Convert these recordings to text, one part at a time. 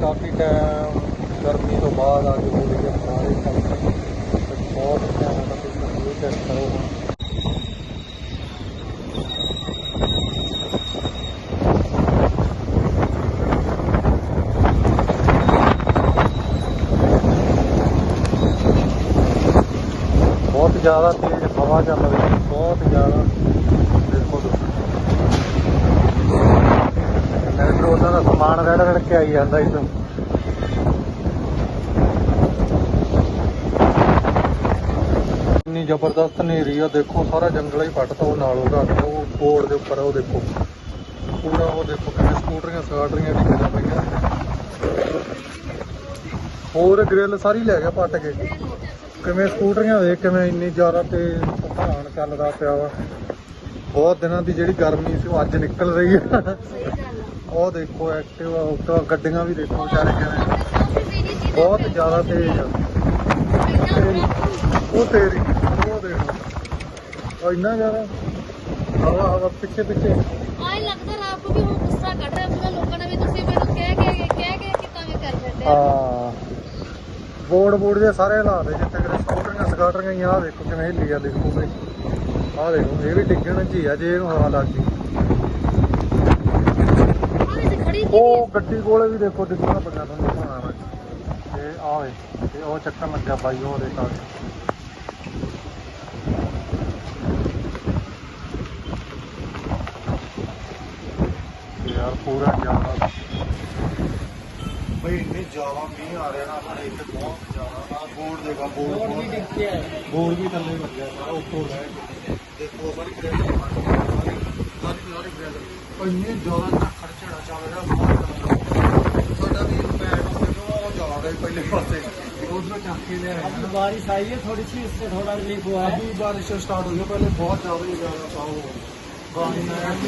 ਕਾਫੀ time ਗਰਮੀ ਤੋਂ ਬਾਅਦ ਅੱਜ ਹੋ ਰਹੀ ਹੈ ਸਾਰੇ ਕੰਮ ਤੇ ਬਹੁਤ ਟਾਈਮ ਦਾ ਤੁਸੀਂ ਇਹ ਚੈੱਕ ਕਰੋ ਹੁਣ ਬਹੁਤ ਜ਼ਿਆਦਾ ਤੇਜ਼ ਹਵਾ ਚੱਲ ਰਹੀ ਹੈ ਬਹੁਤ ਜ਼ਿਆਦਾ ਦੇਖੋ ਤੁਸੀਂ ਮੈਟਰੋ ਉਹਨਾਂ ਦਾ ਸਮਾਨ ਰੜ ਰੜ ਕੇ ਆਈ ਜਾਂਦਾ ਇਦੋਂ ਇੰਨੀ ਜ਼ਬਰਦਸਤ ਹਨੇਰੀ ਆ, ਦੇਖੋ, ਸਾਰਾ ਜੰਗਲ ਹੀ ਪੱਟਤਾ ਉਹ ਨਾਲ ਉਹਦਾ। ਉਹ ਬੋਰਡ ਦੇ ਉੱਪਰ ਉਹ ਦੇਖੋ। ਪੂਰਾ ਉਹ ਦੇਖੋ ਕਿਵੇਂ ਸਕੂਟਰੀਆਂ, ਸਕਾਟਰੀਆਂ ਡਿੱਗਦੀਆਂ ਪਈਆਂ। ਹੋਰ ਗ੍ਰਿਲ ਸਾਰੀ ਲੈ ਗਿਆ ਪੱਟ ਕੇ। ਕਿਵੇਂ ਸਕੂਟਰੀਆਂ ਦੇ ਕਿਵੇਂ ਇੰਨੀ ਜ਼ਿਆਦਾ ਤੇ ਤੂਫਾਨ ਚੱਲਦਾ ਪਿਆ ਵਾ। ਬਹੁਤ ਦਿਨਾਂ ਦੀ ਜਿਹੜੀ ਗਰਮੀ ਸੀ, ਉਹ ਅੱਜ ਨਿਕਲ ਰਹੀ ਆ। ਉਹ ਦੇਖੋ ਐਕਟਿਵ ਆਊਟੋ ਗੱਡੀਆਂ ਵੀ ਦੇਖੋ ਵਿਚਾਰੇ ਕਿਵੇਂ ਬਹੁਤ ਜ਼ਿਆਦਾ ਤੇਜ਼ ਆ। ਉਹ ਤੇਰੀ ਉਹ ਦੇਖੋ। ਉਹ ਇੰਨਾ ਜ਼ਿਆਦਾ। ਹਵਾ ਹਵਾ ਪਿੱਛੇ ਪਿੱਛੇ। ਆਈ ਲੱਗਦਾ ਰਾਤ ਨੂੰ ਵੀ ਹੁਣ ਗੁੱਸਾ ਕੱਢ ਰਿਹਾ ਸੀਗਾ ਲੋਕਾਂ ਨੇ ਵੀ ਤੁਸੀਂ ਮੈਨੂੰ ਕਹਿ ਕੇ ਕਹਿ ਕੇ ਕਿਤਾ ਵੀ ਕਰ ਆ। ਹਾਂ। ਬੋਰਡ ਬੋਰਡ ਦੇ ਸਾਰੇ ਹਾਲਾਤ ਹੈ ਜਿੱਥੇ ਕਿਤੇ ਸਕੂਟਰੀਆਂ ਸਕਾਟਰੀਆਂ ਆਹ ਦੇਖੋ ਕਿਵੇਂ ਹਿੱਲੀ ਆ ਦੇਖੋ ਬਈ ਆਹ ਦੇਖੋ ਇਹ ਵੀ ਡਿੱਗਣ ਚ ਹੀ ਆ ਜੇ ਇਹਨੂੰ ਹਵਾ ਲੱਗ ਗਈ ਆਹ ਵਿੱਚ ਖੜੀ ਸੀ ਉਹ ਗੱਡੀ ਕੋਲੇ ਵੀ ਦੇਖੋ ਡਿੱਗਣਾ ਪਈਆਂ ਤੁਹਾਨੂੰ ਦਿਖਾਉਣਾ ਮੈਂ ਇਹ ਆਵੇ ਤੇ ਉਹ ਚੱਕਰ ਲੱਗਿਆ ਬਾਈ ਉਹ ਦੇ ਕਾਗਜ਼ ਯਾਰ ਪੂਰਾ ਜ਼ਿਆਦਾ ਬਈ ਇੰਨੇ ਜ਼ਿਆਦਾ ਮੀਂਹ ਆ ਰਿਹਾ ਨਾ ਆਪਣੇ ਇੱਥੇ ਬਹੁਤ ਜ਼ਿਆਦਾ ਆ। ਬੋਰਡ ਦੇਖਾ ਬੋਰਡ ਵੀ ਡਿੱਗਿਆ ਬੋਰਡ ਵੀ ਥੱਲੇ ਲੱਗਿਆ ਸਾਰਾ ਉੱਤੋਂ ਲੈ ਕੇ। ਦੇਖੋ ਸਾਰੀ ਗ੍ਰੈਂਡ ਸਾਰੀ ਸਾਰੀ ਗ੍ਰੈਂਡ ਉਹ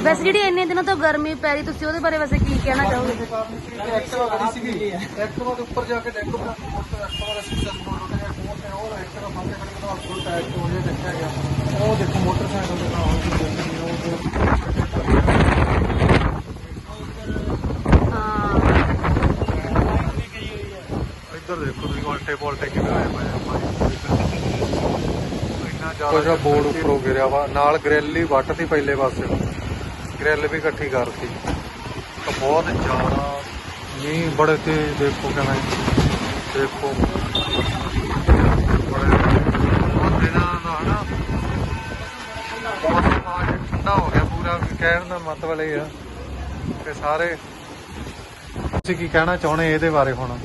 ਵੈਸੇ ਜਿਹੜੀ ਇੰਨੇ ਦਿਨਾਂ ਤੋਂ ਗਰਮੀ ਪੈ ਰਹੀ ਤੁਸੀਂ ਉਹਦੇ ਬਾਰੇ ਵੈਸੇ ਕੀ ਕਹਿਣਾ ਚਾਹੋਗੇ? ਐਕਟਿਵਾ ਖੜੀ ਸੀਗੀ। ਐਕਟਿਵਾ ਦੇ ਉੱਪਰ ਜਾ ਕੇ ਡੈਂਗੂ ਦਾ ਐਕਟਿਵਾ ਦਾ ਸਿਸਟਮ ਬੋਲ ਰਿਹਾ ਉਹ ਐਕਟਿਵਾ ਫਾਟੇ ਖੜੀ ਦਾ ਉਹ ਦੇਖੋ ਮੋਟਰਸਾਈਕਲ ਦੇ ਨਾਲ। ਉਲਟੇ ਪੋਲਟੇ ਕਿਵੇਂ ਹੋਏ ਪਏ ਆ ਭਾਈ ਇੰਨਾ ਜ਼ਿਆਦਾ ਕੁਛ ਬੋਰਡ ਉੱਪਰੋਂ ਗਿਰਿਆ ਵਾ। ਨਾਲ ਗ੍ਰਿਲ ਹੀ ਵੱਟਤੀ ਪਹਿਲੇ ਪਾਸੇ। ਗ੍ਰਿਲ ਵੀ ਇਕੱਠੀ ਕਰਤੀ। ਤਾਂ ਬਹੁਤ ਜ਼ਿਆਦਾ ਮੀਂਹ ਬੜੇ ਤੇ ਦੇਖੋ ਕਿਵੇਂ ਦੇਖੋ। ਬੜੇ ਬਹੁਤ ਦਿਨਾਂ ਦਾ ਹਨਾ ਮੌਸਮ ਅੱਜ ਠੰਡਾ ਹੋ ਗਿਆ ਪੂਰਾ। ਕਹਿਣ ਦਾ ਮਤਲਬ ਇਹ ਆ ਕਿ ਸਾਰੇ। ਤੁਸੀਂ ਕੀ ਕਹਿਣਾ ਚਾਹੁੰਦੇ ਇਹਦੇ ਬਾਰੇ ਹੁਣ?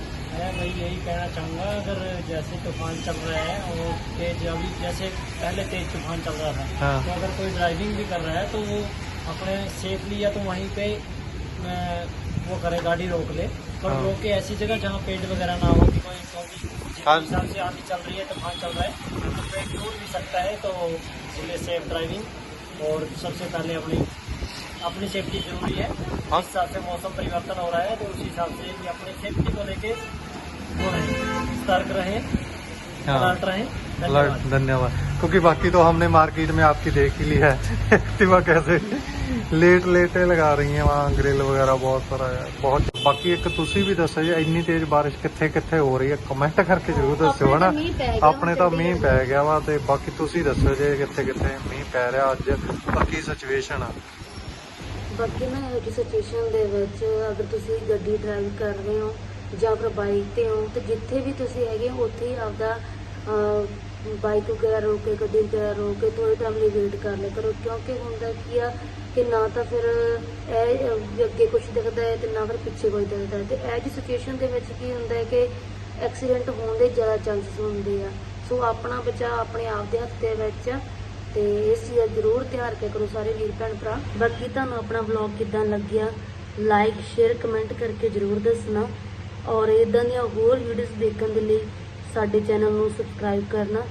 वही यही कहना चाहूँगा अगर जैसे तूफ़ान चल रहा है और तेज अभी जैसे पहले तेज तूफ़ान चल रहा था हाँ। तो अगर कोई ड्राइविंग भी कर रहा है तो वो अपने सेफली या तो वहीं पे वो करे गाड़ी रोक ले पर हाँ। रोक के ऐसी जगह जहाँ पेड़ वगैरह ना हो कि कोई हाँ। हिसाब से आंधी चल रही है तूफ़ान चल रहा है तो पेड़ टूट भी सकता है तो इसलिए सेफ़ ड्राइविंग और सबसे पहले अपनी अपनी सेफ्टी ज़रूरी है हाँ। जिस हिसाब से मौसम परिवर्तन हो रहा है तो उस हिसाब से अपनी सेफ्टी को लेके वो रहे सतर्क रहे हाँ। अलर्ट रहे अलर्ट धन्यवाद धन्यवाद क्योंकि बाकी तो हमने मार्केट में आपकी देख ही ली है एक्टिवा कैसे ਲੇਟ ਲੇਟੇ ਲਗਾ ਰਹੀਆਂ ਵਾ ਗ੍ਰਿਲ ਵਗੈਰਾ ਬਹੁਤ ਸਾਰਾ ਹੈ ਬਹੁਤ ਬਾਕੀ ਇੱਕ ਤੁਸੀਂ ਵੀ ਦੱਸੋ ਜੀ ਇੰਨੀ ਤੇਜ਼ ਬਾਰਿਸ਼ ਕਿੱਥੇ ਕਿੱਥੇ ਹੋ ਰਹੀ ਹੈ ਕਮੈਂਟ ਕਰਕੇ ਜ਼ਰੂਰ ਦੱਸਿਓ ਹਨਾ ਆਪਣੇ ਤਾਂ ਮੀਂਹ ਪੈ ਗਿਆ ਆਪਣੇ ਤਾਂ ਮੀਂਹ ਪੈ ਗਿਆ ਵਾ ਤੇ ਬਾਕੀ ਤੁਸੀਂ ਦੱਸੋ ਜੇ ਕਿੱਥੇ ਕਿੱਥੇ ਮੀਂਹ ਪੈ ਰਿਹਾ ਅੱਜ ਬਾਕੀ ਸਿਚੁਏਸ਼ਨ ਆ ਬਾਕੀ ਨਾ ਇਹ ਸਿਚੁਏਸ਼ਨ ਦੇ ਵਿੱਚ ਅਗਰ ਤੁਸੀਂ ਗੱਡੀ ਡਰਾਈਵ ਕਰ ਰਹੇ ਹੋ ਜਾਂ ਫਿਰ ਬਾਈਕ ਤੇ ਹੋ ਤੇ ਜਿੱਥੇ ਵੀ ਤੁਸੀਂ ਹੈਗੇ ਹੋ, ਉੱਥੇ ਹੀ ਆਪਦਾ ਬਾਈਕ ਵਗੈਰਾ ਰੋਕ ਕੇ ਗੱਡੀ ਵਗੈਰਾ ਰੋਕ ਕੇ ਥੋੜੇ ਟਾਈਮ ਲਈ ਵੇਟ ਕਰ ਲਿਆ ਕਰੋ। ਕਿਉਂਕਿ ਹੁੰਦਾ ਕੀ ਆ ਕਿ ਨਾ ਤਾਂ ਫਿਰ ਇਹ ਅੱਗੇ ਕੁਝ ਦਿਖਦਾ ਹੈ ਤੇ ਨਾ ਫਿਰ ਪਿੱਛੇ ਕੋਈ ਦਿਖਦਾ ਹੈ। ਤੇ ਇਹ ਜੀ ਸਿਚੁਏਸ਼ਨ ਦੇ ਵਿੱਚ ਕੀ ਹੁੰਦਾ ਹੈ ਕਿ ਐਕਸੀਡੈਂਟ ਹੋਣ ਦੇ ਜ਼ਿਆਦਾ ਚਾਂਸਸ ਹੁੰਦੇ ਆ। ਸੋ ਆਪਣਾ ਬਚਾਅ ਆਪਣੇ ਆਪ ਦੇ ਹੱਥ ਦੇ ਵਿੱਚ ਆ ਤੇ ਇਸ ਚੀਜ਼ ਦਾ ਜ਼ਰੂਰ ਧਿਆਨ ਰੱਖਿਆ ਕਰੋ ਸਾਰੇ ਵੀਰ ਭੈਣ ਭਰਾ। ਬਾਕੀ ਤੁਹਾਨੂੰ ਆਪਣਾ ਵਲੌਗ ਕਿਦਾਂ ਲੱਗਿਆ ਲਾਈਕ ਸ਼ੇਅਰ ਕਮੈਂਟ ਕਰਕੇ ਜ਼ਰੂਰ ਦੱਸਣਾ। ਔਰ ਇਦਾਂ ਦੀਆਂ ਹੋਰ ਵੀਡੀਓਜ਼ ਦੇਖਣ ਦੇ ਲਈ ਸਾਡੇ ਚੈਨਲ ਨੂੰ ਸਬਸਕ੍ਰਾਈਬ ਕਰਨਾ।